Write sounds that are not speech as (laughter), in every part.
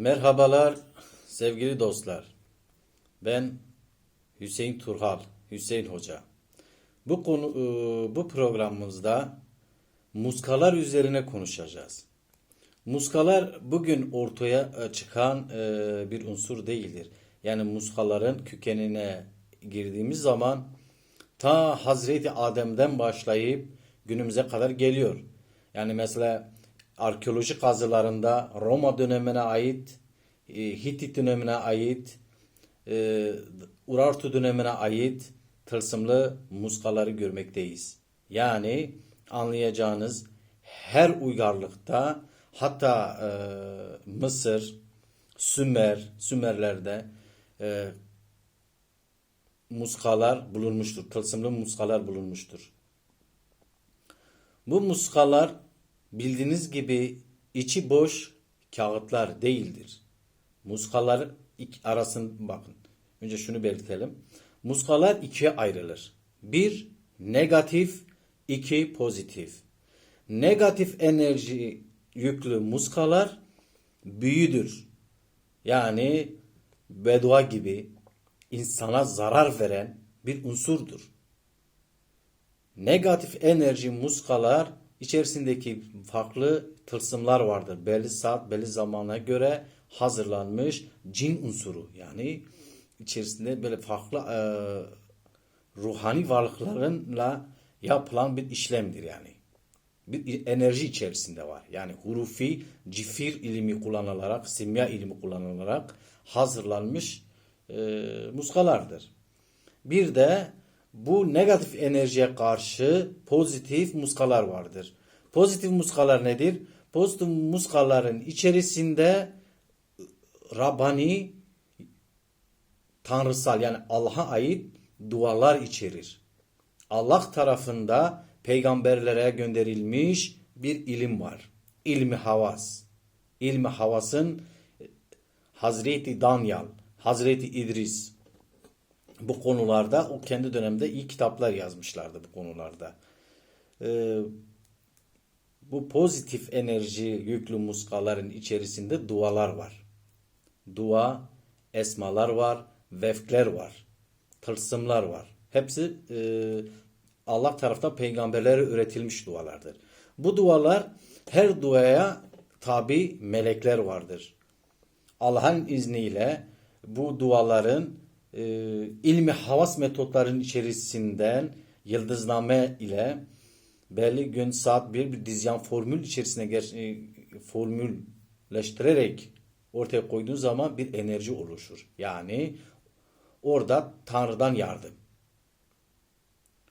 Merhabalar sevgili dostlar. Ben Hüseyin Turhal, Hüseyin Hoca. Bu konu e, bu programımızda muskalar üzerine konuşacağız. Muskalar bugün ortaya e, çıkan e, bir unsur değildir. Yani muskaların kökenine girdiğimiz zaman ta Hazreti Adem'den başlayıp günümüze kadar geliyor. Yani mesela arkeoloji kazılarında Roma dönemine ait, e, Hitit dönemine ait, e, Urartu dönemine ait tılsımlı muskaları görmekteyiz. Yani anlayacağınız her uygarlıkta hatta e, Mısır, Sümer, Sümerlerde muskalar bulunmuştur. Tılsımlı muskalar bulunmuştur. Bu muskalar bildiğiniz gibi içi boş kağıtlar değildir. Muskalar arasın bakın. Önce şunu belirtelim. Muskalar ikiye ayrılır. Bir negatif, iki pozitif. Negatif enerji yüklü muskalar büyüdür. Yani beddua gibi insana zarar veren bir unsurdur. Negatif enerji muskalar içerisindeki farklı tılsımlar vardır. Belli saat, belli zamana göre hazırlanmış cin unsuru. Yani içerisinde böyle farklı e, ruhani varlıklarla yapılan bir işlemdir yani. Bir enerji içerisinde var. Yani hurufi, cifir ilmi kullanılarak, simya ilmi kullanılarak hazırlanmış e, muskalardır. Bir de bu negatif enerjiye karşı pozitif muskalar vardır. Pozitif muskalar nedir? Pozitif muskaların içerisinde Rabbani tanrısal yani Allah'a ait dualar içerir. Allah tarafında peygamberlere gönderilmiş bir ilim var. İlmi havas. İlmi havasın Hazreti Danyal, Hazreti İdris, bu konularda o kendi dönemde iyi kitaplar yazmışlardı bu konularda. Ee, bu pozitif enerji yüklü muskaların içerisinde dualar var. Dua, esmalar var, vefkler var, tılsımlar var. Hepsi e, Allah tarafından peygamberlere üretilmiş dualardır. Bu dualar her duaya tabi melekler vardır. Allah'ın izniyle bu duaların e, ilmi havas metotların içerisinden yıldızname ile belli gün saat bir bir dizyan formül içerisine ger- e, formülleştirerek ortaya koyduğun zaman bir enerji oluşur. Yani orada Tanrı'dan yardım.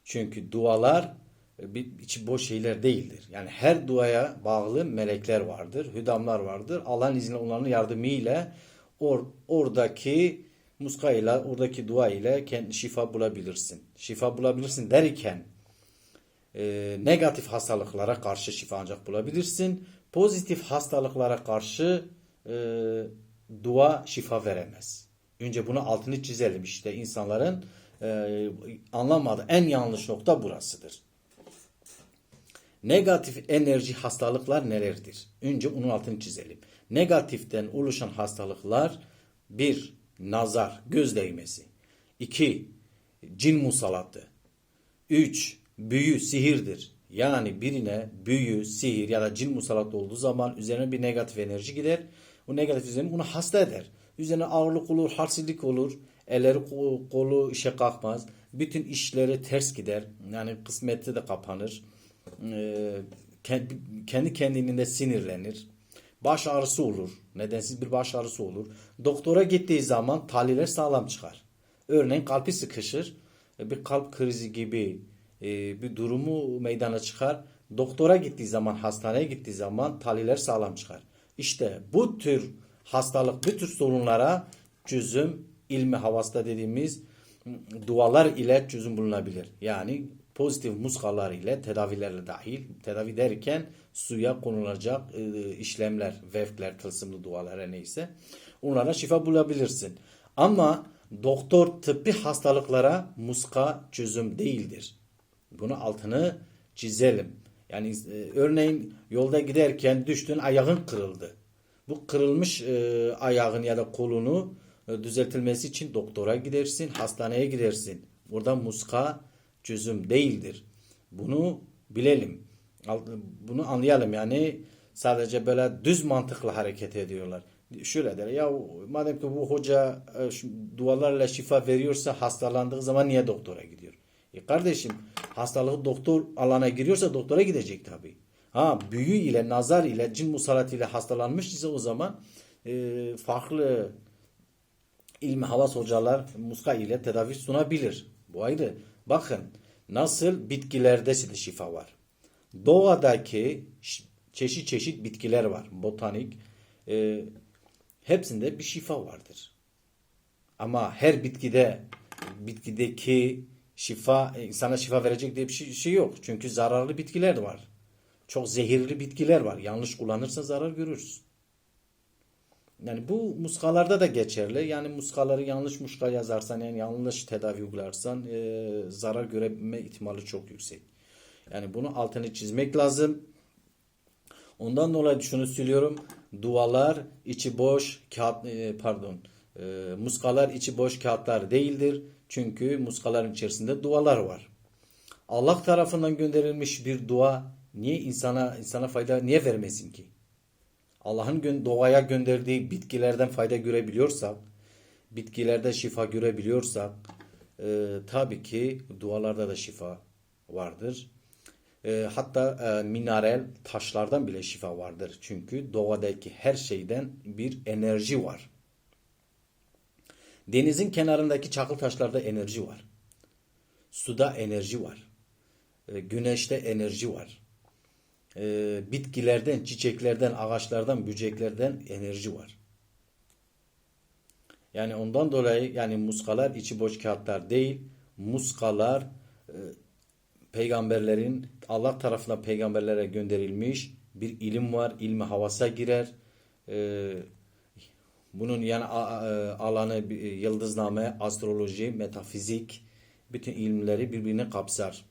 Çünkü dualar e, bir içi boş şeyler değildir. Yani her duaya bağlı melekler vardır, hüdamlar vardır. Allah'ın izniyle onların yardımıyla or, oradaki muska ile, oradaki dua ile kendi şifa bulabilirsin. Şifa bulabilirsin derken e, negatif hastalıklara karşı şifa ancak bulabilirsin. Pozitif hastalıklara karşı e, dua şifa veremez. Önce bunu altını çizelim işte insanların e, anlamadığı en yanlış nokta burasıdır. Negatif enerji hastalıklar nelerdir? Önce onun altını çizelim. Negatiften oluşan hastalıklar bir nazar, göz değmesi. iki cin musallatı. Üç büyü, sihirdir. Yani birine büyü, sihir ya da cin musallat olduğu zaman üzerine bir negatif enerji gider. O negatif üzerine bunu hasta eder. Üzerine ağırlık olur, halsizlik olur. Elleri ko- kolu işe kalkmaz. Bütün işleri ters gider. Yani kısmeti de kapanır. Ee, kendi, kendi kendine sinirlenir. Baş ağrısı olur. Nedensiz bir baş ağrısı olur. Doktora gittiği zaman tahliller sağlam çıkar. Örneğin kalbi sıkışır. Bir kalp krizi gibi e, bir durumu meydana çıkar. Doktora gittiği zaman, hastaneye gittiği zaman tahliller sağlam çıkar. İşte bu tür hastalık, bu tür sorunlara çözüm ilmi havasta dediğimiz dualar ile çözüm bulunabilir. Yani pozitif muskalar ile tedavilerle dahil tedavi derken suya konulacak e, işlemler, vefkler, tılsımlı dualar neyse onlara şifa bulabilirsin. Ama doktor tıbbi hastalıklara muska çözüm değildir. Bunu altını çizelim. Yani e, örneğin yolda giderken düştün ayağın kırıldı. Bu kırılmış e, ayağın ya da kolunu e, düzeltilmesi için doktora gidersin, hastaneye gidersin. Burada muska çözüm değildir. Bunu bilelim. Bunu anlayalım. Yani sadece böyle düz mantıkla hareket ediyorlar. Şöyle der ya madem ki bu hoca e, dualarla şifa veriyorsa hastalandığı zaman niye doktora gidiyor? E kardeşim hastalığı doktor alana giriyorsa doktora gidecek tabii. Ha büyü ile nazar ile cin musallat ile hastalanmış ise o zaman e, farklı ilmi havas hocalar muska ile tedavi sunabilir. Bu ayrı. Bakın nasıl bitkilerde de şifa var. Doğadaki çeşit çeşit bitkiler var. Botanik. E, hepsinde bir şifa vardır. Ama her bitkide bitkideki şifa insana şifa verecek diye bir şey, şey yok. Çünkü zararlı bitkiler var. Çok zehirli bitkiler var. Yanlış kullanırsan zarar görürsün. Yani bu muskalarda da geçerli. Yani muskaları yanlış muska yazarsan yani yanlış tedavi uygularsan e, zarar görebilme ihtimali çok yüksek. Yani bunu altını çizmek lazım. Ondan dolayı şunu söylüyorum. Dualar içi boş kağıt e, pardon. E, muskalar içi boş kağıtlar değildir. Çünkü muskaların içerisinde dualar var. Allah tarafından gönderilmiş bir dua niye insana insana fayda niye vermesin ki? Allah'ın doğaya gönderdiği bitkilerden fayda görebiliyorsak, bitkilerde şifa görebiliyorsak, e, tabii ki dualarda da şifa vardır. E, hatta e, mineral taşlardan bile şifa vardır. Çünkü doğadaki her şeyden bir enerji var. Denizin kenarındaki çakıl taşlarda enerji var. Suda enerji var. E, güneşte enerji var. E, bitkilerden, çiçeklerden, ağaçlardan, böceklerden enerji var. Yani ondan dolayı yani muskalar içi boş kağıtlar değil. Muskalar e, peygamberlerin Allah tarafından peygamberlere gönderilmiş bir ilim var. İlmi havasa girer. E, bunun yani a- alanı bir- yıldızname, astroloji, metafizik bütün ilimleri birbirine kapsar.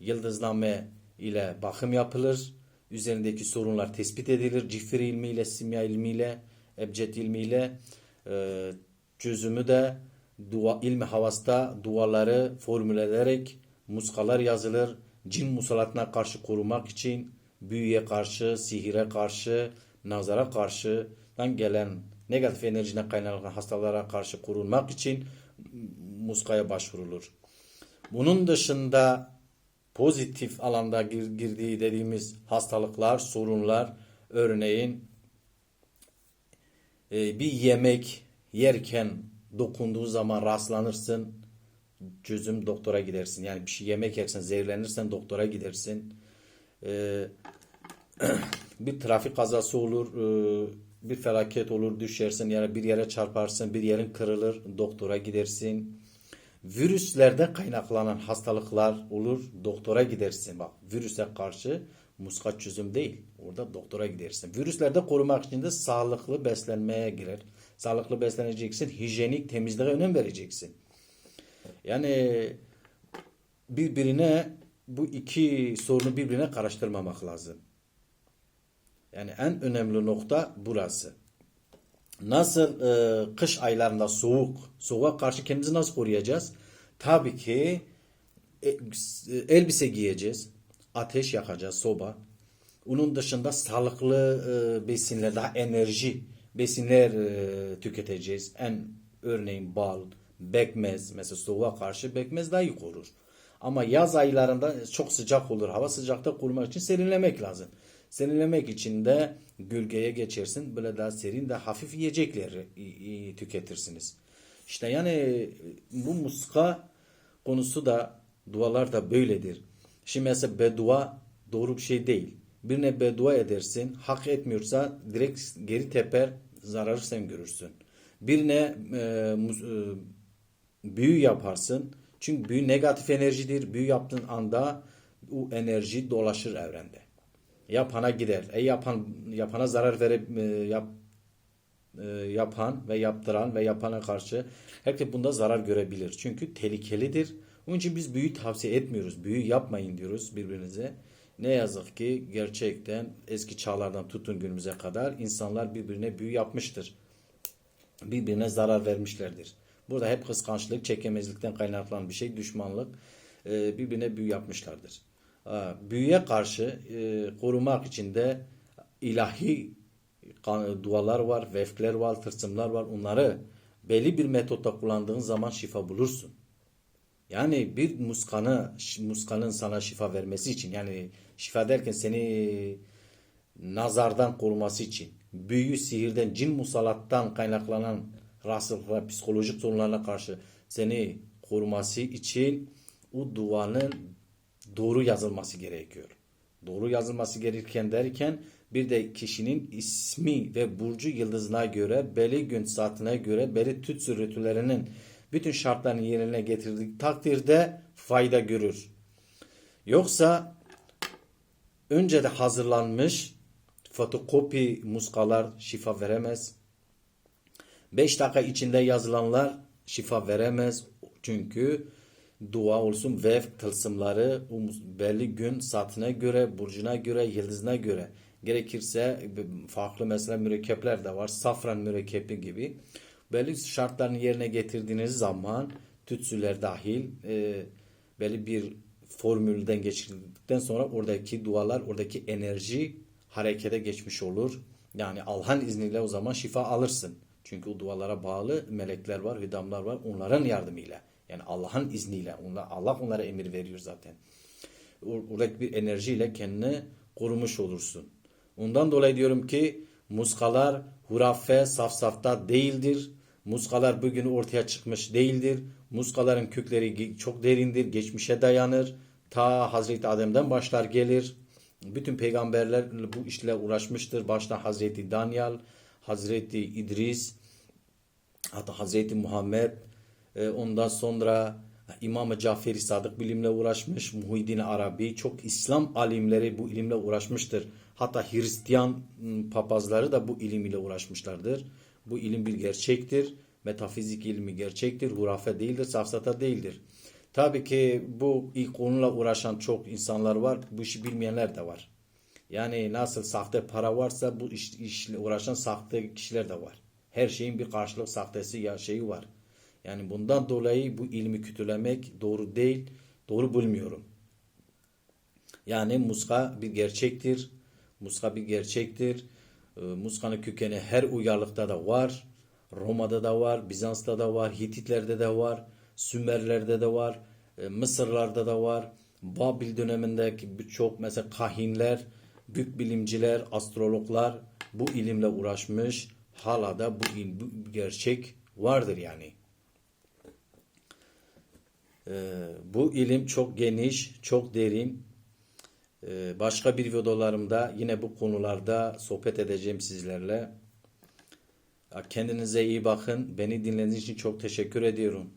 Yıldızname ile bakım yapılır. Üzerindeki sorunlar tespit edilir. Cifri ilmiyle, simya ilmiyle, ebced ilmiyle e, çözümü de dua, ilmi havasta duaları formüle ederek muskalar yazılır. Cin musallatına karşı korumak için büyüye karşı, sihire karşı, nazara karşı gelen negatif enerjine kaynaklanan hastalara karşı korunmak için muskaya başvurulur. Bunun dışında pozitif alanda gir- girdiği dediğimiz hastalıklar, sorunlar örneğin e, bir yemek yerken dokunduğu zaman rastlanırsın çözüm doktora gidersin. Yani bir şey yemek yersen zehirlenirsen doktora gidersin. E, (clears throat) bir trafik kazası olur, e, bir felaket olur, düşersin ya da bir yere çarparsın, bir yerin kırılır, doktora gidersin. Virüslerde kaynaklanan hastalıklar olur, doktora gidersin. Bak virüse karşı muska çözüm değil. Orada doktora gidersin. Virüslerde korumak için de sağlıklı beslenmeye girer. Sağlıklı besleneceksin, hijyenik temizliğe önem vereceksin. Yani birbirine bu iki sorunu birbirine karıştırmamak lazım. Yani en önemli nokta burası. Nasıl e, kış aylarında soğuk, soğuğa karşı kendimizi nasıl koruyacağız? Tabii ki e, elbise giyeceğiz, ateş yakacağız, soba. Onun dışında sağlıklı e, besinler, daha enerji besinler e, tüketeceğiz. En örneğin bal, bekmez, mesela soğuğa karşı bekmez daha iyi korur. Ama yaz aylarında çok sıcak olur. Hava sıcakta korumak için serinlemek lazım. Serinlemek için de gölgeye geçersin. Böyle daha serin de hafif yiyecekleri tüketirsiniz. İşte yani bu muska konusu da dualar da böyledir. Şimdi mesela beddua doğru bir şey değil. Birine beddua edersin, hak etmiyorsa direkt geri teper, zararı sen görürsün. Birine e, e, büyü yaparsın. Çünkü büyü negatif enerjidir. Büyü yaptığın anda o enerji dolaşır evrende. Yapana gider. E yapan yapana zarar verip e, yap, e, yapan ve yaptıran ve yapana karşı herkes bunda zarar görebilir. Çünkü tehlikelidir. Onun için biz büyü tavsiye etmiyoruz. Büyü yapmayın diyoruz birbirinize. Ne yazık ki gerçekten eski çağlardan tutun günümüze kadar insanlar birbirine büyü yapmıştır. Birbirine zarar vermişlerdir. Burada hep kıskançlık, çekemezlikten kaynaklanan bir şey, düşmanlık e, birbirine büyü yapmışlardır. Ha, Büyüye karşı e, korumak için de ilahi dualar var, vefkler var, tılsımlar var. Onları belli bir metotta kullandığın zaman şifa bulursun. Yani bir muskanı, muskanın sana şifa vermesi için yani şifa derken seni nazardan koruması için, büyü, sihirden, cin musallattan kaynaklanan rahatsızlıklara, psikolojik sorunlarına karşı seni koruması için o duanın doğru yazılması gerekiyor. Doğru yazılması gerekirken derken bir de kişinin ismi ve burcu yıldızına göre, belli gün saatine göre, belli tüt sürütülerinin bütün şartlarını yerine getirdiği takdirde fayda görür. Yoksa önce de hazırlanmış fotokopi muskalar şifa veremez. 5 dakika içinde yazılanlar şifa veremez. Çünkü dua olsun ve tılsımları belli gün saatine göre, burcuna göre, yıldızına göre gerekirse farklı mesela mürekkepler de var. Safran mürekkebi gibi. Belli şartlarını yerine getirdiğiniz zaman tütsüler dahil e, belli bir formülden geçirdikten sonra oradaki dualar, oradaki enerji harekete geçmiş olur. Yani Allah'ın izniyle o zaman şifa alırsın. Çünkü o dualara bağlı melekler var, hüdamlar var. Onların yardımıyla. Yani Allah'ın izniyle. Onlar, Allah onlara emir veriyor zaten. Or- Oradaki bir enerjiyle kendini korumuş olursun. Ondan dolayı diyorum ki muskalar hurafe safsafta değildir. Muskalar bugün ortaya çıkmış değildir. Muskaların kökleri çok derindir, geçmişe dayanır. Ta Hazreti Adem'den başlar gelir. Bütün peygamberler bu işle uğraşmıştır. Başta Hazreti Daniel, Hazreti İdris, hatta Hazreti Muhammed, e, ondan sonra İmam-ı Caferi Sadık bilimle uğraşmış, Muhyiddin Arabi, çok İslam alimleri bu ilimle uğraşmıştır. Hatta Hristiyan papazları da bu ilim ile uğraşmışlardır. Bu ilim bir gerçektir. Metafizik ilmi gerçektir. Hurafe değildir, safsata değildir. Tabii ki bu ilk konuyla uğraşan çok insanlar var. Bu işi bilmeyenler de var. Yani nasıl sahte para varsa bu iş, işle uğraşan sahte kişiler de var. Her şeyin bir karşılık sahtesi ya şeyi var. Yani bundan dolayı bu ilmi kötülemek doğru değil. Doğru bulmuyorum. Yani muska bir gerçektir. Muska bir gerçektir. Ee, Muskanın kökeni her uygarlıkta da var. Roma'da da var, Bizans'ta da var, Hititlerde de var, Sümerlerde de var, e, Mısırlarda da var. Babil dönemindeki birçok mesela kahinler, gök bilimciler, astrologlar bu ilimle uğraşmış. Hala da bu, il, bu gerçek vardır yani. Ee, bu ilim çok geniş, çok derin. Ee, başka bir videolarımda yine bu konularda sohbet edeceğim sizlerle. Kendinize iyi bakın. Beni dinlediğiniz için çok teşekkür ediyorum.